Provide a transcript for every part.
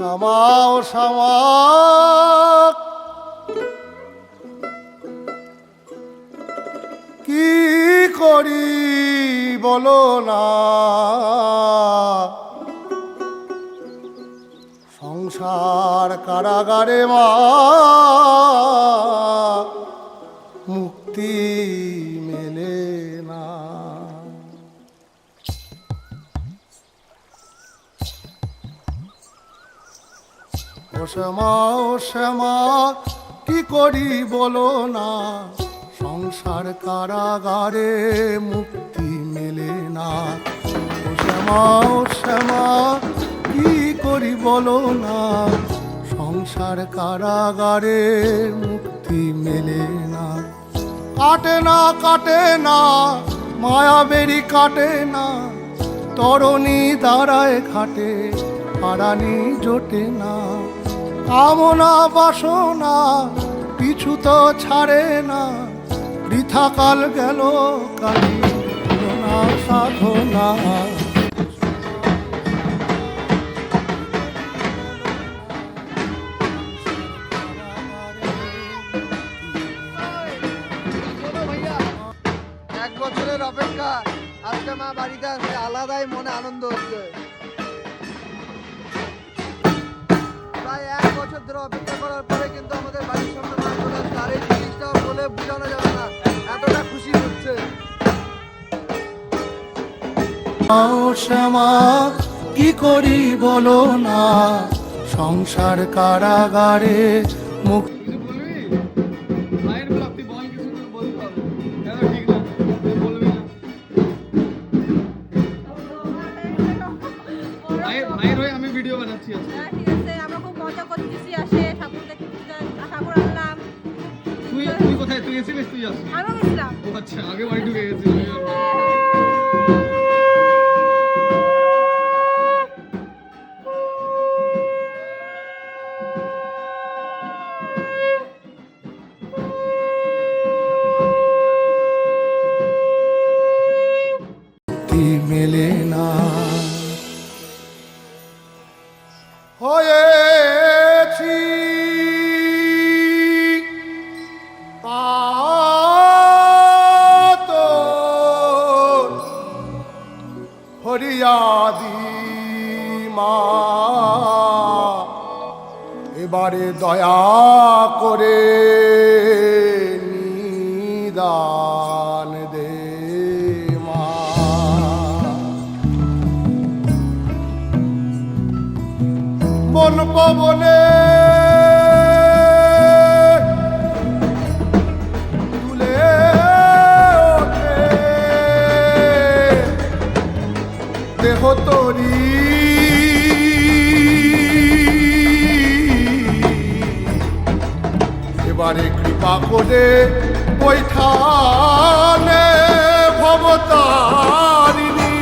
শ্যামা সমা কি করি বলো না? সংসার কারাগারে মা ও শ্যামা ও শ্যামা, কি করি বলো না? সংসার কারাগারে মুক্তি মেলে না। ও শ্যামা ও শ্যামা, কি করি বলো না? সংসার কারাগারে মুক্তি মেলে না। কাটে না কাটে না, মায়াবেরি কাটে না। তরণী দাঁড়ায় খাটে পারানি জোটে না। কামনা বাসনা পিছু তো ছাড়ে না। বৃথা কাল গেল, কালি সাধনা। এক বছরের অপেক্ষা, আজকে মা বাড়িতে আসছে আলাদাই মনে আনন্দ হচ্ছে। প্রায় এক বছর ধরে অপেক্ষা করার পরে কিন্তু আমাদের বাড়ির সামনে মা চলে এই জিনিসটা বলে বোঝানো যাবে না। এতটা খুশি হচ্ছে। ও শ্যামা কি করি বলো না? সংসার কারাগারে মুক্তি কিছু বলবি মায়ের বল ঠাকুর আনলাম। তুই তুই কোথায়? তুই এসেছিলিস তুই আসবি আমিও গেছিলাম। ও আচ্ছা আগে বাড়ি ঢুকে গেছিস মেলে এবারে দয়া করে নিদান দে মা। বন পবনে দেহ এবারে কৃপা করে বৈঠানে ভবতারিণী।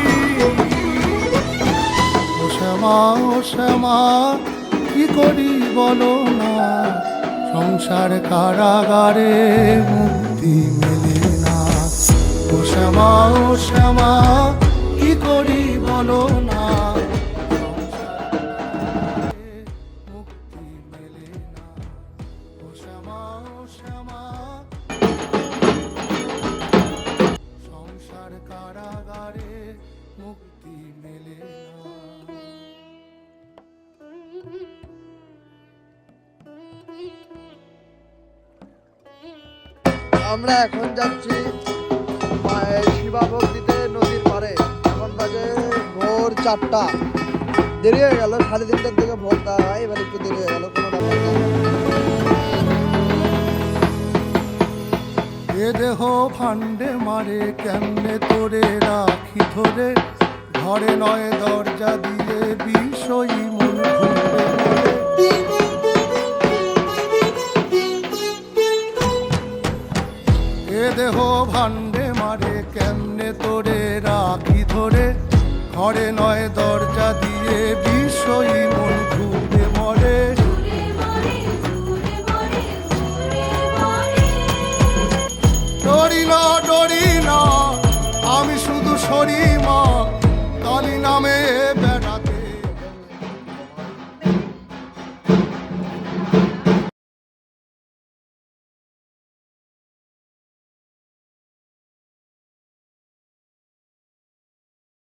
ও শ্যামা ও শ্যামা, কি করি বলো না? সংসার কারাগারে মুক্তি মেলে না। ও শ্যামা ও শ্যামা, কি করি বলো না? মুক্তি মেলে আমরা এখন যাচ্ছি শিবাভোগ দিতে নদীর পাড়ে। এখন বাজে ভোর চারটা। দেরি হয়ে গেল, সাড়ে তিনটার দিকে ভোর দেওয়া হয় এবার একটু দেরি হয়ে গেল, কোনো ব্যাপার এ দেহ ফান্ডে মারে, কেমনে তোরে রাখি ধরে? ঘরে নয়, দরজা দিয়ে বিষয়ী মন এ দেহ ভান্ডে মারে, কেমনে তোরে রাখি ধরে? ঘরে নয়, দরজা দিয়ে বিষয়ী মন ঘুরবে না ডরি না আমি শুধু সরি মা কালী নামে